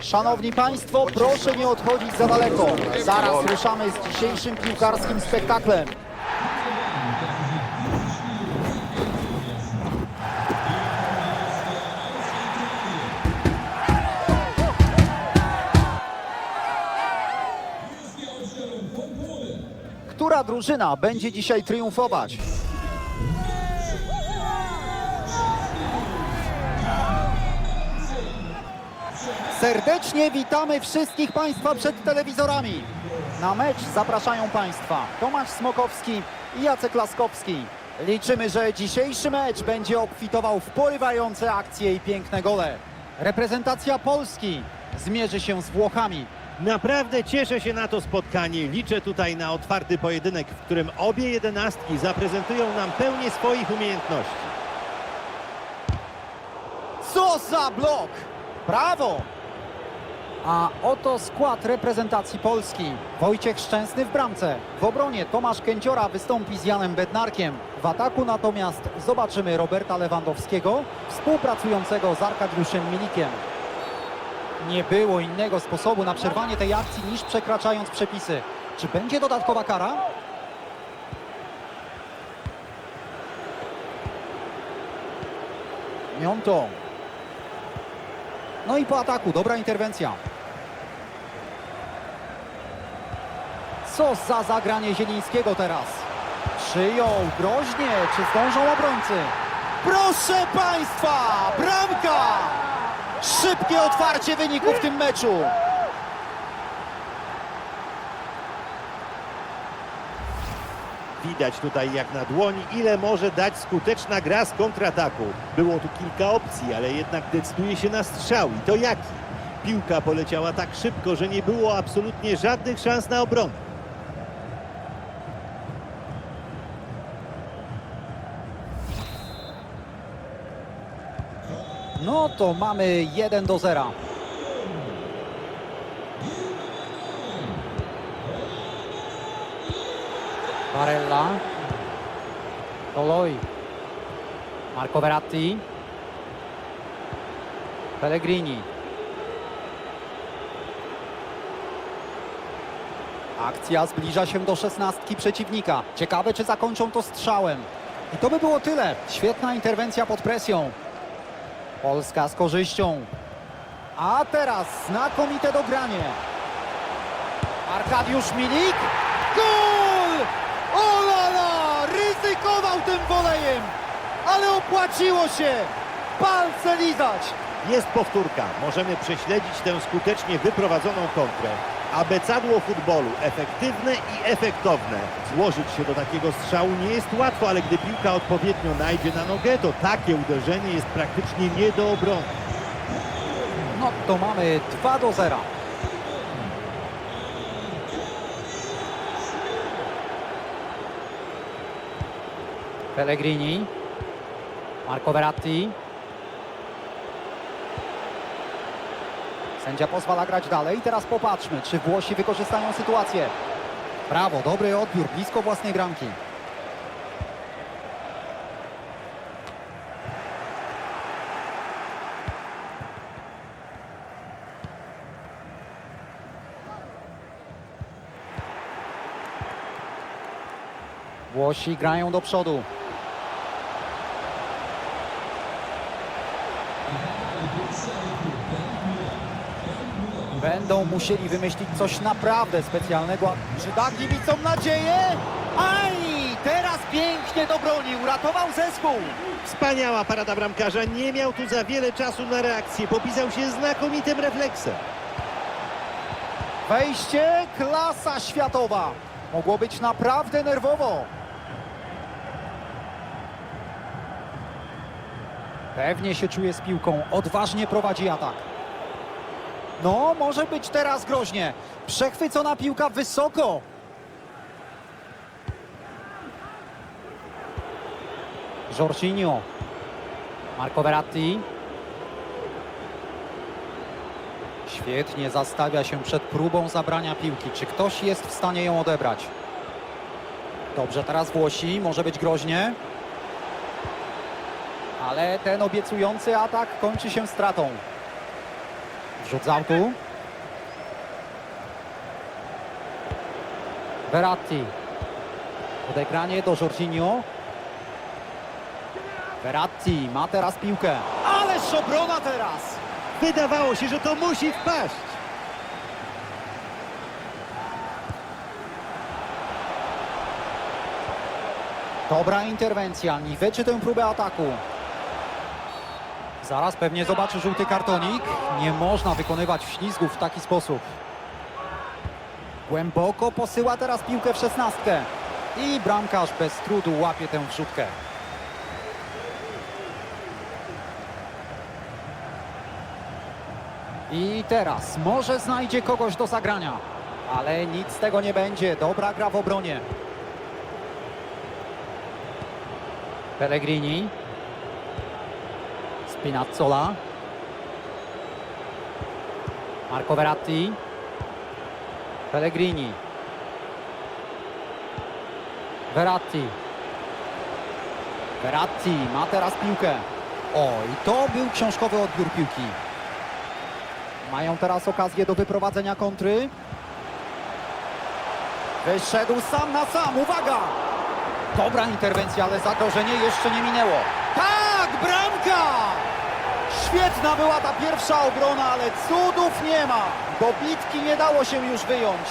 Szanowni Państwo, proszę nie odchodzić za daleko. Zaraz ruszamy z dzisiejszym piłkarskim spektaklem. Która drużyna będzie dzisiaj triumfować? Serdecznie witamy wszystkich Państwa przed telewizorami. Na mecz zapraszają Państwa Tomasz Smokowski i Jacek Laskowski. Liczymy, że dzisiejszy mecz będzie obfitował w porywające akcje i piękne gole. Reprezentacja Polski zmierzy się z Włochami. Naprawdę cieszę się na to spotkanie. Liczę tutaj na otwarty pojedynek, w którym obie jedenastki zaprezentują nam pełnię swoich umiejętności. Co za blok! Brawo! A oto skład reprezentacji Polski. Wojciech Szczęsny w bramce. W obronie Tomasz Kędziora wystąpi z Janem Bednarkiem. W ataku natomiast zobaczymy Roberta Lewandowskiego, współpracującego z Arkadiuszem Milikiem. Nie było innego sposobu na przerwanie tej akcji niż przekraczając przepisy. Czy będzie dodatkowa kara? Miąto. No i po ataku, dobra interwencja. Co za zagranie Zielińskiego teraz. Przyjął groźnie, czy zdążą obrońcy? Proszę Państwa, bramka! Szybkie otwarcie wyniku w tym meczu. Widać tutaj jak na dłoni, ile może dać skuteczna gra z kontrataku. Było tu kilka opcji, ale jednak decyduje się na strzał. I to jaki? Piłka poleciała tak szybko, że nie było absolutnie żadnych szans na obronę. No to mamy 1 do 0. Barella. Toloi. Marco Verratti. Pellegrini. Akcja zbliża się do szesnastki przeciwnika. Ciekawe, czy zakończą to strzałem. I to by było tyle. Świetna interwencja pod presją. Polska z korzyścią. A teraz znakomite dogranie. Arkadiusz Milik. Gol! Olala! Ryzykował tym wolejem, ale opłaciło się. Palce lizać. Jest powtórka. Możemy prześledzić tę skutecznie wyprowadzoną kontrę. Abecadło futbolu. Efektywne i efektowne. Złożyć się do takiego strzału nie jest łatwo, ale gdy piłka odpowiednio najdzie na nogę, to takie uderzenie jest praktycznie nie do obrony. No to mamy 2 do 0. Pellegrini. Marco Verratti. Sędzia pozwala grać dalej. Teraz popatrzmy, czy Włosi wykorzystają sytuację. Brawo, dobry odbiór, blisko własnej bramki. Włosi grają do przodu. Będą musieli wymyślić coś naprawdę specjalnego. Czy da kibicom nadzieję? Aj! Teraz pięknie do broni. Uratował zespół. Wspaniała parada bramkarza. Nie miał tu za wiele czasu na reakcję. Popisał się znakomitym refleksem. Wejście klasa światowa. Mogło być naprawdę nerwowo. Pewnie się czuje z piłką. Odważnie prowadzi atak. No, może być teraz groźnie. Przechwycona piłka wysoko. Jorginho. Marco Verratti. Świetnie zastawia się przed próbą zabrania piłki. Czy ktoś jest w stanie ją odebrać? Dobrze, teraz Włosi. Może być groźnie. Ale ten obiecujący atak kończy się stratą. Rzut z. Verratti. Odegranie do Jorginho. Verratti ma teraz piłkę. Ależ obrona teraz! Wydawało się, że to musi wpaść. Dobra interwencja, niweczy tę próbę ataku. Zaraz pewnie zobaczy żółty kartonik. Nie można wykonywać ślizgów w taki sposób. Głęboko posyła teraz piłkę w szesnastkę. I bramkarz bez trudu łapie tę wrzutkę. I teraz może znajdzie kogoś do zagrania. Ale nic z tego nie będzie. Dobra gra w obronie. Pellegrini. Spinazzola. Marco Verratti. Pellegrini. Verratti. Verratti ma teraz piłkę. O, i to był książkowy odbiór piłki. Mają teraz okazję do wyprowadzenia kontry. Wyszedł sam na sam, uwaga! Dobra interwencja, ale zagrożenie jeszcze nie minęło. Tak, bramka! Świetna była ta pierwsza obrona, ale cudów nie ma. Bo bitki nie dało się już wyjąć.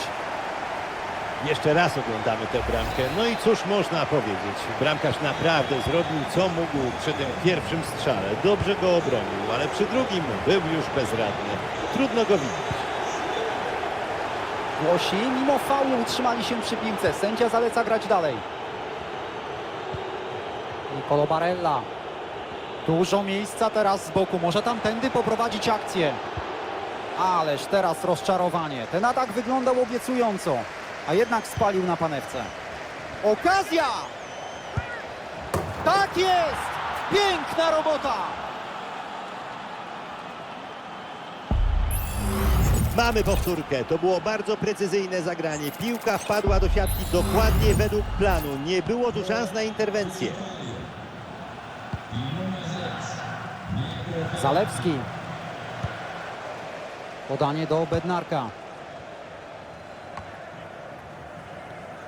Jeszcze raz oglądamy tę bramkę. No i cóż można powiedzieć? Bramkarz naprawdę zrobił co mógł przy tym pierwszym strzale. Dobrze go obronił, ale przy drugim był już bezradny. Trudno go widzieć. Włosi mimo faulu utrzymali się przy piłce. Sędzia zaleca grać dalej. Nicolo Barella. Dużo miejsca teraz z boku. Może tamtędy poprowadzić akcję. Ależ teraz rozczarowanie. Ten atak wyglądał obiecująco, a jednak spalił na panewce. Okazja! Tak jest! Piękna robota! Mamy powtórkę. To było bardzo precyzyjne zagranie. Piłka wpadła do siatki dokładnie według planu. Nie było tu szans na interwencję. Zalewski. Podanie do Bednarka.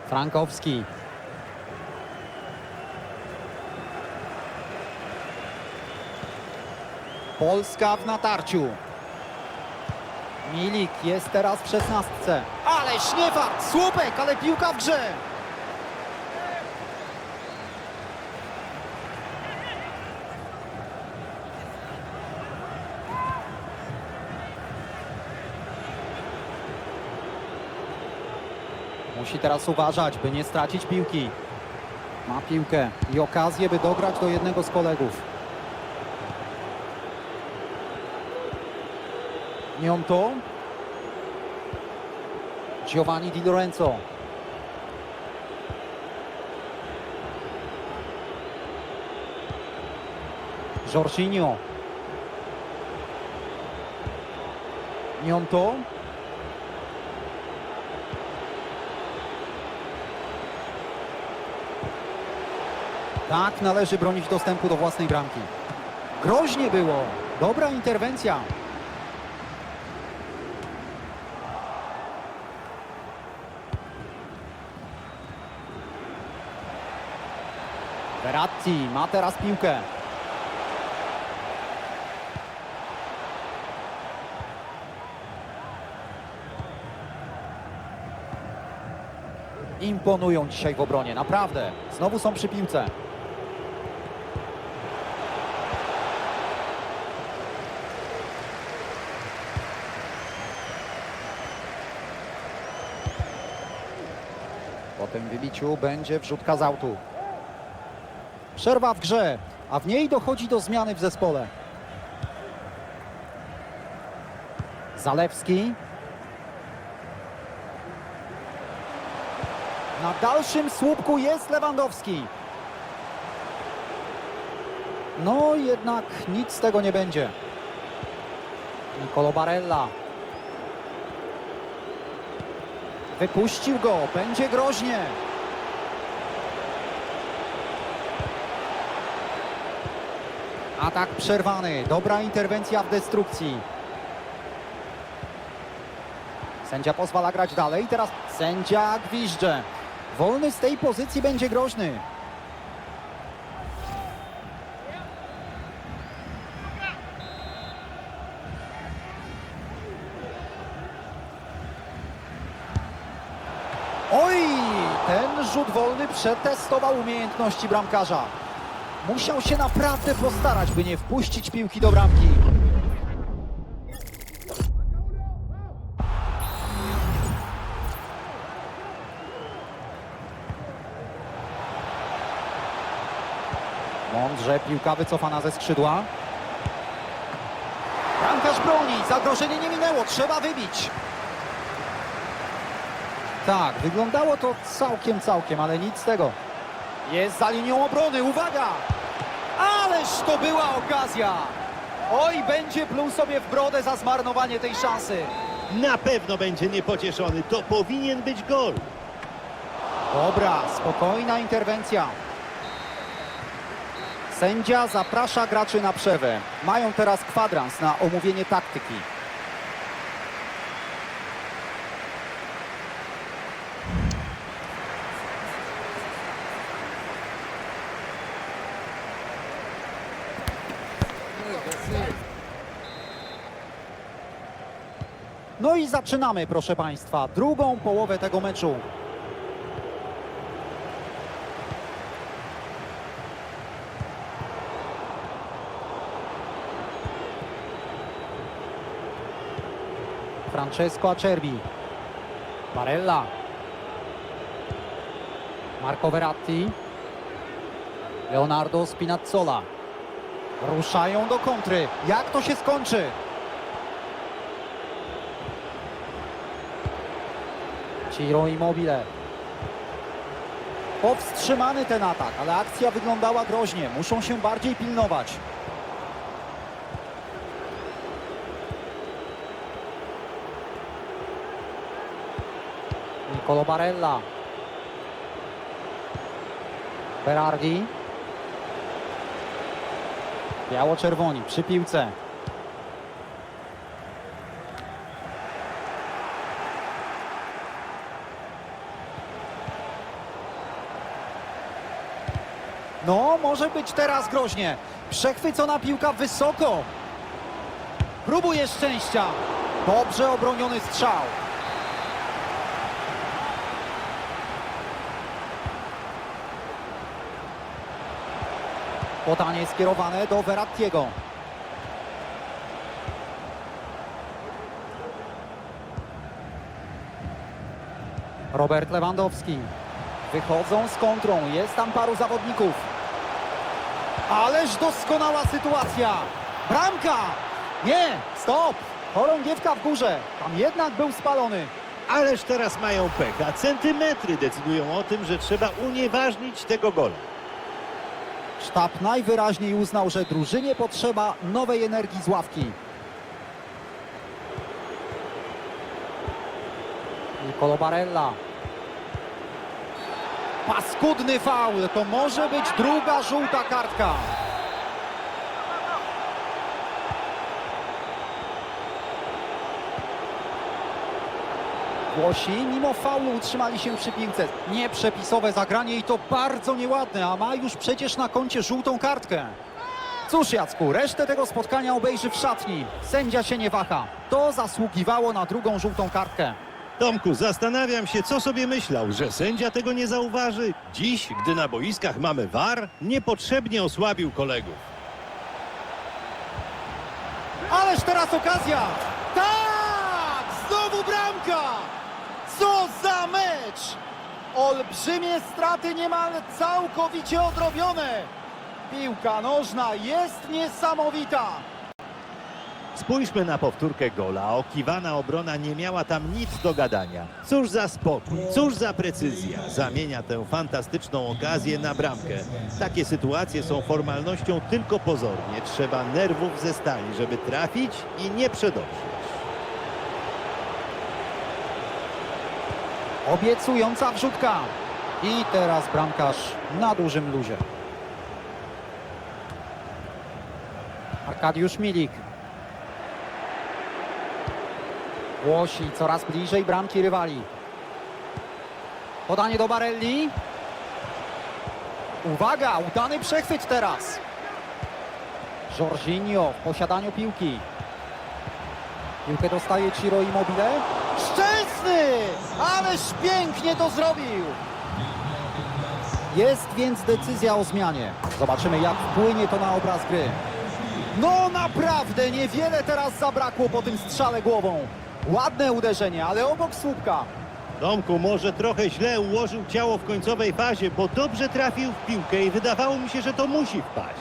Frankowski. Polska w natarciu. Milik jest teraz w szesnastce. Ależ nie fart! Słupek, ale piłka w grze! Musi teraz uważać, by nie stracić piłki. Ma piłkę i okazję, by dograć do jednego z kolegów. Niomto. Giovanni Di Lorenzo. Jorginho. Niomto. Tak należy bronić dostępu do własnej bramki. Groźnie było. Dobra interwencja. Verratti ma teraz piłkę. Imponują dzisiaj w obronie, naprawdę. Znowu są przy piłce. Tym wybiciu będzie wrzutka z autu. Przerwa w grze, a w niej dochodzi do zmiany w zespole. Zalewski. Na dalszym słupku jest Lewandowski. No jednak nic z tego nie będzie. Nicolo Barella. Wypuścił go, będzie groźnie. Atak przerwany, dobra interwencja w destrukcji. Sędzia pozwala grać dalej. Teraz sędzia gwizdże. Wolny z tej pozycji będzie groźny. Oj, ten rzut wolny przetestował umiejętności bramkarza. Musiał się naprawdę postarać, by nie wpuścić piłki do bramki. Mądrze, piłka wycofana ze skrzydła. Bramkarz broni, zagrożenie nie minęło, trzeba wybić. Tak, wyglądało to całkiem, całkiem, ale nic z tego. Jest za linią obrony, uwaga! Ależ to była okazja! Oj, będzie pluł sobie w brodę za zmarnowanie tej szansy. Na pewno będzie niepocieszony. To powinien być gol. Dobra, spokojna interwencja. Sędzia zaprasza graczy na przerwę. Mają teraz kwadrans na omówienie taktyki. No i zaczynamy, proszę Państwa, drugą połowę tego meczu. Francesco Acerbi. Barella. Marco Verratti. Leonardo Spinazzola. Ruszają do kontry. Jak to się skończy? Ciro Immobile. Powstrzymany ten atak, ale akcja wyglądała groźnie. Muszą się bardziej pilnować. Nicolo Barella. Berardi. Biało-czerwoni przy piłce. No, może być teraz groźnie. Przechwycona piłka wysoko. Próbuje szczęścia. Dobrze obroniony strzał. Podanie skierowane do Verrattiego. Robert Lewandowski. Wychodzą z kontrą. Jest tam paru zawodników. Ależ doskonała sytuacja. Bramka! Nie, stop! Chorągiewka w górze. Tam jednak był spalony. Ależ teraz mają pecha. Centymetry decydują o tym, że trzeba unieważnić tego gola. Sztab najwyraźniej uznał, że drużynie potrzeba nowej energii z ławki. Nicolo Barella. Paskudny faul. To może być druga żółta kartka. Włosi mimo faulu utrzymali się przy piłce. Nieprzepisowe zagranie i to bardzo nieładne, a ma już przecież na koncie żółtą kartkę. Cóż Jacku, resztę tego spotkania obejrzy w szatni. Sędzia się nie waha. To zasługiwało na drugą żółtą kartkę. Tomku, zastanawiam się, co sobie myślał, że sędzia tego nie zauważy. Dziś, gdy na boiskach mamy VAR, niepotrzebnie osłabił kolegów. Ależ teraz okazja! Tak! Znowu bramka! Co za mecz! Olbrzymie straty niemal całkowicie odrobione. Piłka nożna jest niesamowita. Spójrzmy na powtórkę gola. Okiwana obrona nie miała tam nic do gadania. Cóż za spokój, cóż za precyzja. Zamienia tę fantastyczną okazję na bramkę. Takie sytuacje są formalnością tylko pozornie. Trzeba nerwów ze stali, żeby trafić i nie przedobrzyć. Obiecująca wrzutka. I teraz bramkarz na dużym luzie. Arkadiusz Milik. Włosi coraz bliżej bramki rywali. Podanie do Barelli. Uwaga, udany przechwyt teraz. Jorginho w posiadaniu piłki. Piłkę dostaje Ciro Immobile. Szczęsny! Ależ pięknie to zrobił! Jest więc decyzja o zmianie. Zobaczymy jak wpłynie to na obraz gry. No naprawdę niewiele teraz zabrakło po tym strzale głową. Ładne uderzenie, ale obok słupka. Domku może trochę źle ułożył ciało w końcowej fazie, bo dobrze trafił w piłkę i wydawało mi się, że to musi wpaść.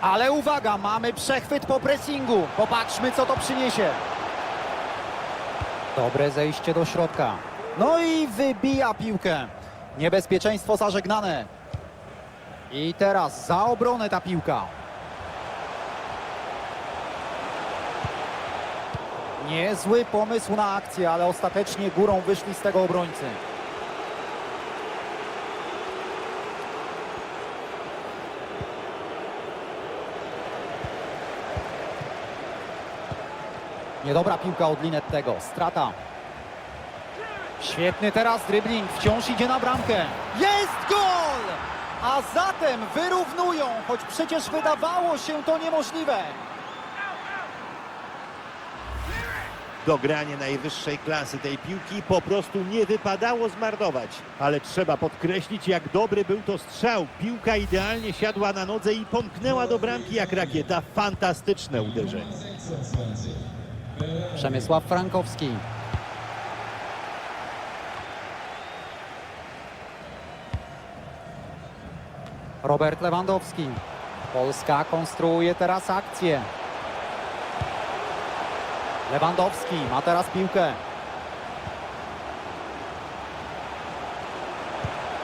Ale uwaga, mamy przechwyt po pressingu. Popatrzmy, co to przyniesie. Dobre zejście do środka. No i wybija piłkę. Niebezpieczeństwo zażegnane. I teraz za obronę ta piłka. Niezły pomysł na akcję, ale ostatecznie górą wyszli z tego obrońcy. Niedobra piłka od Linettego. Strata. Świetny teraz dribbling. Wciąż idzie na bramkę. Jest gol! A zatem wyrównują, choć przecież wydawało się to niemożliwe. Dogranie najwyższej klasy tej piłki po prostu nie wypadało zmarnować. Ale trzeba podkreślić, jak dobry był to strzał. Piłka idealnie siadła na nodze i pomknęła do bramki jak rakieta. Fantastyczne uderzenie. Przemysław Frankowski. Robert Lewandowski. Polska konstruuje teraz akcję. Lewandowski ma teraz piłkę.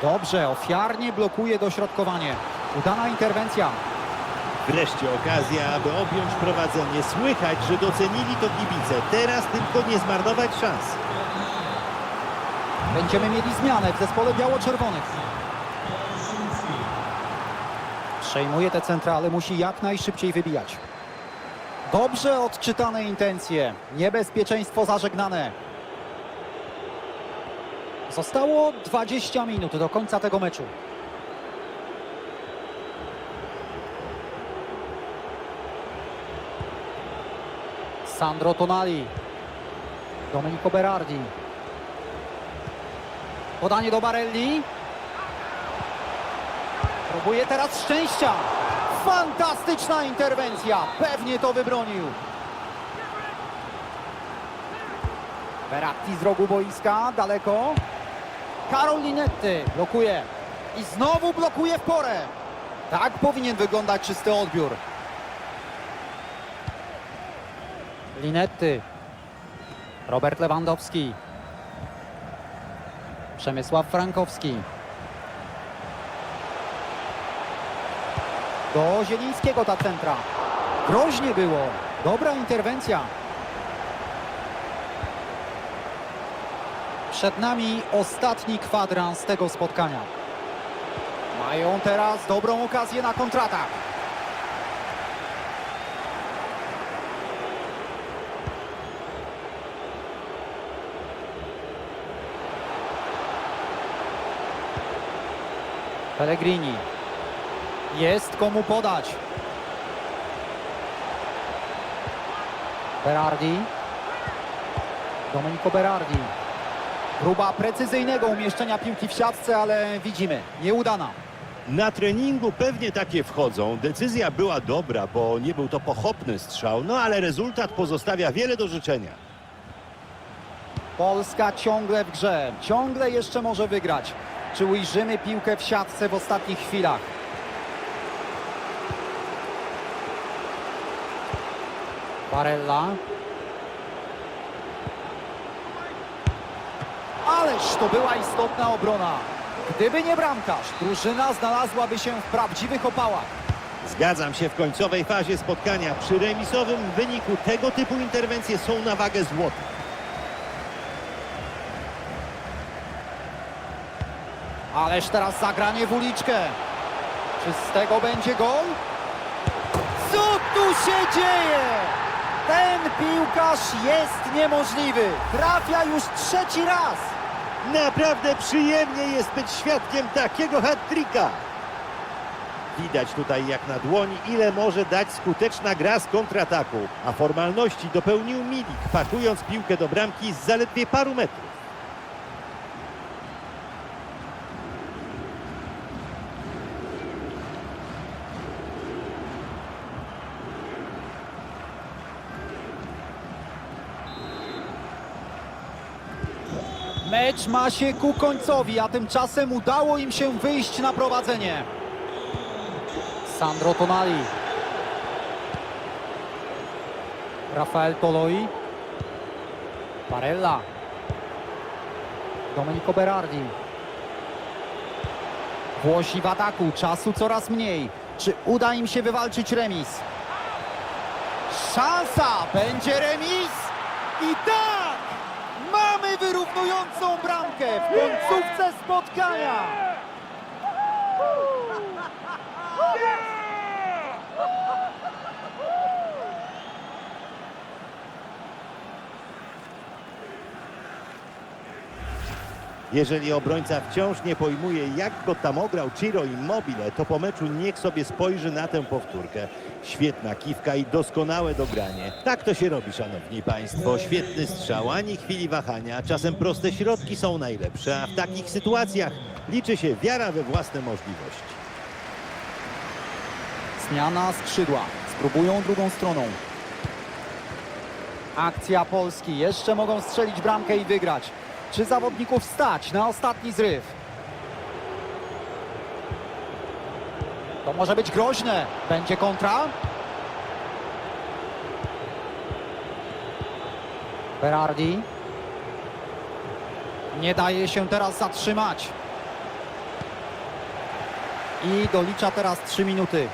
Dobrze, ofiarnie blokuje dośrodkowanie. Udana interwencja. Wreszcie okazja, aby objąć prowadzenie. Słychać, że docenili to kibice. Teraz tylko nie zmarnować szans. Będziemy mieli zmianę w zespole biało-czerwonych. Przejmuje te centrale, musi jak najszybciej wybijać. Dobrze odczytane intencje. Niebezpieczeństwo zażegnane. Zostało 20 minut do końca tego meczu. Sandro Tonali. Domenico Berardi. Podanie do Barelli. Próbuje teraz szczęścia. Fantastyczna interwencja. Pewnie to wybronił. Beratti z rogu boiska, daleko. Karol Linetty blokuje. I znowu blokuje w porę. Tak powinien wyglądać czysty odbiór. Linetty. Robert Lewandowski. Przemysław Frankowski. Do Zielińskiego ta centra. Groźnie było. Dobra interwencja. Przed nami ostatni kwadrans tego spotkania. Mają teraz dobrą okazję na kontratak. Pellegrini. Jest komu podać. Berardi. Domenico Berardi. Próba precyzyjnego umieszczenia piłki w siatce, ale widzimy, nieudana. Na treningu pewnie takie wchodzą. Decyzja była dobra, bo nie był to pochopny strzał, no ale rezultat pozostawia wiele do życzenia. Polska ciągle w grze, ciągle jeszcze może wygrać. Czy ujrzymy piłkę w siatce w ostatnich chwilach? Barella. Ależ to była istotna obrona. Gdyby nie bramkarz, drużyna znalazłaby się w prawdziwych opałach. Zgadzam się w końcowej fazie spotkania. Przy remisowym wyniku tego typu interwencje są na wagę złota. Ależ teraz zagranie w uliczkę. Czy z tego będzie gol? Co tu się dzieje? Ten piłkarz jest niemożliwy. Trafia już trzeci raz. Naprawdę przyjemnie jest być świadkiem takiego hat-tricka. Widać tutaj jak na dłoni, ile może dać skuteczna gra z kontrataku. A formalności dopełnił Milik, pakując piłkę do bramki z zaledwie paru metrów. Mecz ma się ku końcowi, a tymczasem udało im się wyjść na prowadzenie. Sandro Tonali. Rafael Toloi. Barella. Domenico Berardi. Włosi w ataku, czasu coraz mniej. Czy uda im się wywalczyć remis? Szansa! Będzie remis! I tak! Wyrównującą bramkę w końcówce spotkania! Jeżeli obrońca wciąż nie pojmuje, jak go tam ograł Ciro Immobile, to po meczu niech sobie spojrzy na tę powtórkę. Świetna kiwka i doskonałe dogranie. Tak to się robi, szanowni państwo. Świetny strzał, ani chwili wahania. Czasem proste środki są najlepsze, a w takich sytuacjach liczy się wiara we własne możliwości. Zmiana skrzydła. Spróbują drugą stroną. Akcja Polski. Jeszcze mogą strzelić bramkę i wygrać. Czy zawodników stać na ostatni zryw? To może być groźne. Będzie kontra. Berardi. Nie daje się teraz zatrzymać. I dolicza teraz 3 minuty.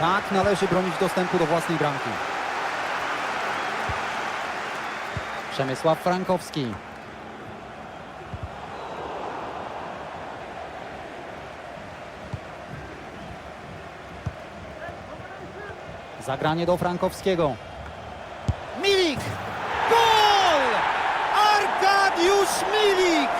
Tak należy bronić dostępu do własnej bramki. Przemysław Frankowski. Zagranie do Frankowskiego. Milik! Gol! Arkadiusz Milik!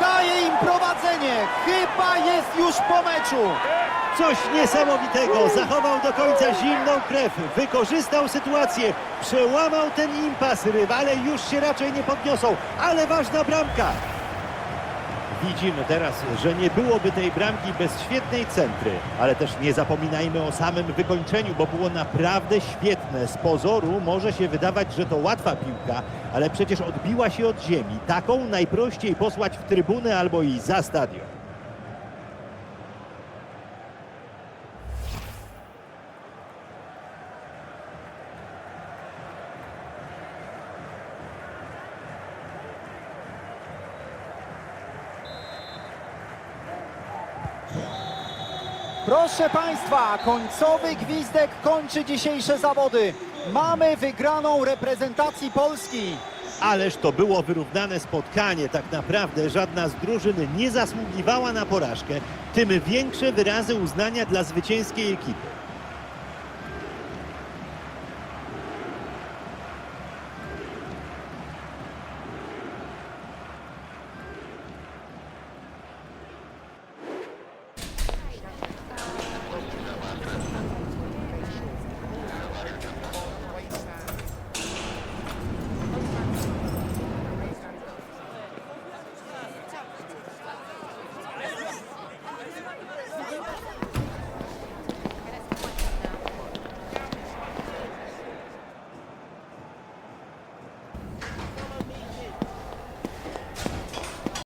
Daje im prowadzenie. Chyba jest już po meczu. Coś niesamowitego. Zachował do końca zimną krew. Wykorzystał sytuację. Przełamał ten impas. Rywale już się raczej nie podniosą. Ale ważna bramka. Widzimy teraz, że nie byłoby tej bramki bez świetnej centry. Ale też nie zapominajmy o samym wykończeniu, bo było naprawdę świetne. Z pozoru może się wydawać, że to łatwa piłka, ale przecież odbiła się od ziemi. Taką najprościej posłać w trybunę albo i za stadion. Proszę Państwa, końcowy gwizdek kończy dzisiejsze zawody. Mamy wygraną reprezentacji Polski. Ależ to było wyrównane spotkanie. Tak naprawdę żadna z drużyn nie zasługiwała na porażkę. Tym większe wyrazy uznania dla zwycięskiej ekipy.